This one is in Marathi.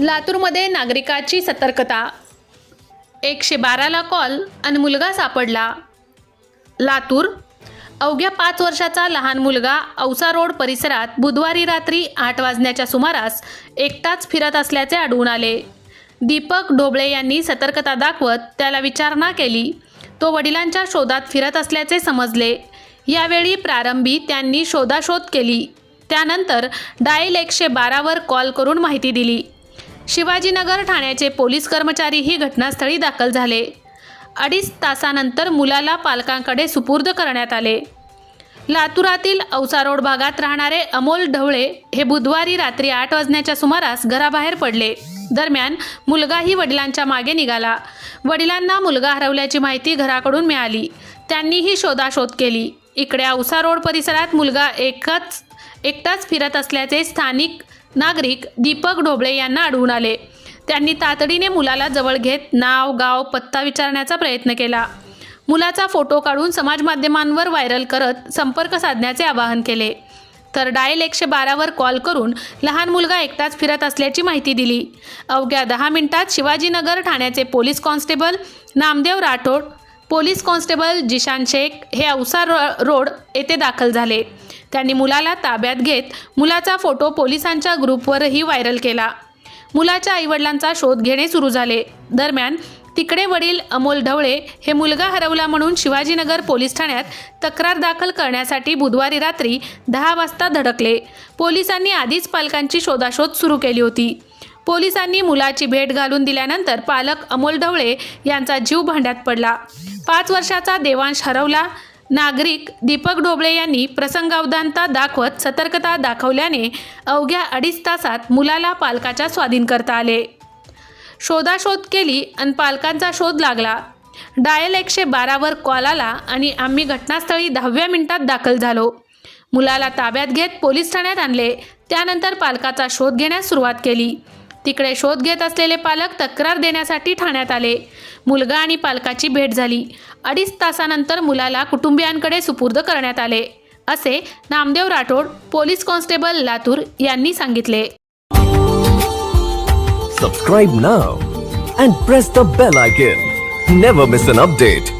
लातूरमध्ये नागरिकाची सतर्कता. एकशे बाराला कॉल आणि मुलगा सापडला. लातूर अवघ्या पाच वर्षाचा लहान मुलगा औसा रोड परिसरात बुधवारी रात्री आठ वाजण्याच्या सुमारास एकटाच फिरत असल्याचे आढळून आले. दीपक ढोबळे यांनी सतर्कता दाखवत त्याला विचारणा केली. तो वडिलांच्या शोधात फिरत असल्याचे समजले. यावेळी प्रारंभी त्यांनी शोधाशोध केली. त्यानंतर डायल एकशे बारावर कॉल करून माहिती दिली. शिवाजीनगर ठाण्याचे पोलीस कर्मचारीही घटनास्थळी दाखल झाले. अडीच तासानंतर मुलाला पालकांकडे सुपूर्द करण्यात आले. लातूरातील औसा रोड भागात राहणारे अमोल ढवळे हे बुधवारी रात्री आठ वाजण्याच्या सुमारास घराबाहेर पडले. दरम्यान मुलगाही वडिलांच्या मागे निघाला. वडिलांना मुलगा हरवल्याची माहिती घराकडून मिळाली. त्यांनीही शोधाशोध केली. इकडे औसा रोड परिसरात मुलगा एकच एकटाच फिरत असल्याचे स्थानिक नागरिक दीपक ढोबळे यांना आढळून आले. त्यांनी तातडीने मुलाला जवळ घेत नाव गाव पत्ता विचारण्याचा प्रयत्न केला. मुलाचा फोटो काढून समाज माध्यमांवर व्हायरल करत संपर्क साधण्याचे आवाहन केले. तर डायल एकशे बारावर कॉल करून लहान मुलगा एकटाच फिरत असल्याची माहिती दिली. अवघ्या दहा मिनिटात शिवाजीनगर ठाण्याचे police constable Namdev Rathod police constable Zeeshan Shaikh हे अवसार रोड येथे दाखल झाले. त्यांनी मुलाला ताब्यात घेत मुलाचा फोटो पोलिसांच्या ग्रुपवरही व्हायरल केला. मुलाच्या आईवडिलांचा शोध घेणे सुरू झाले. दरम्यान तिकडे वडील अमोल ढवळे हे मुलगा हरवला म्हणून शिवाजीनगर पोलीस ठाण्यात तक्रार दाखल करण्यासाठी बुधवारी रात्री दहा वाजता धडकले. पोलिसांनी आधीच पालकांची शोधाशोध सुरू केली होती. पोलिसांनी मुलाची भेट घालून दिल्यानंतर पालक अमोल ढवळे यांचा जीव भांड्यात पडला. पाच वर्षाचा देवांश हरवला. नागरिक दीपक ढोबळे यांनी प्रसंगावधानता दाखवत सतर्कता दाखवल्याने अवघ्या अडीच तासात मुलाला पालकाच्या स्वाधीन करता आले. शोधाशोध केली आणि पालकांचा शोध लागला. डायल एकशे बारावर कॉल आला आणि आम्ही घटनास्थळी दहाव्या मिनिटात दाखल झालो. मुलाला ताब्यात घेत पोलीस ठाण्यात आणले. त्यानंतर पालकाचा शोध घेण्यास सुरुवात केली. तिकडे शोध घेत असलेले पालक तक्रार देण्यासाठी ठाण्यात आले. मुलगा आणि पालकाची भेट झाली. अडीच तासानंतर मुलाला कुटुंबियांकडे सुपूर्द करण्यात आले असे नामदेव राठोड पोलीस कॉन्स्टेबल लातूर यांनी सांगितले. Subscribe now and press the bell icon never miss an update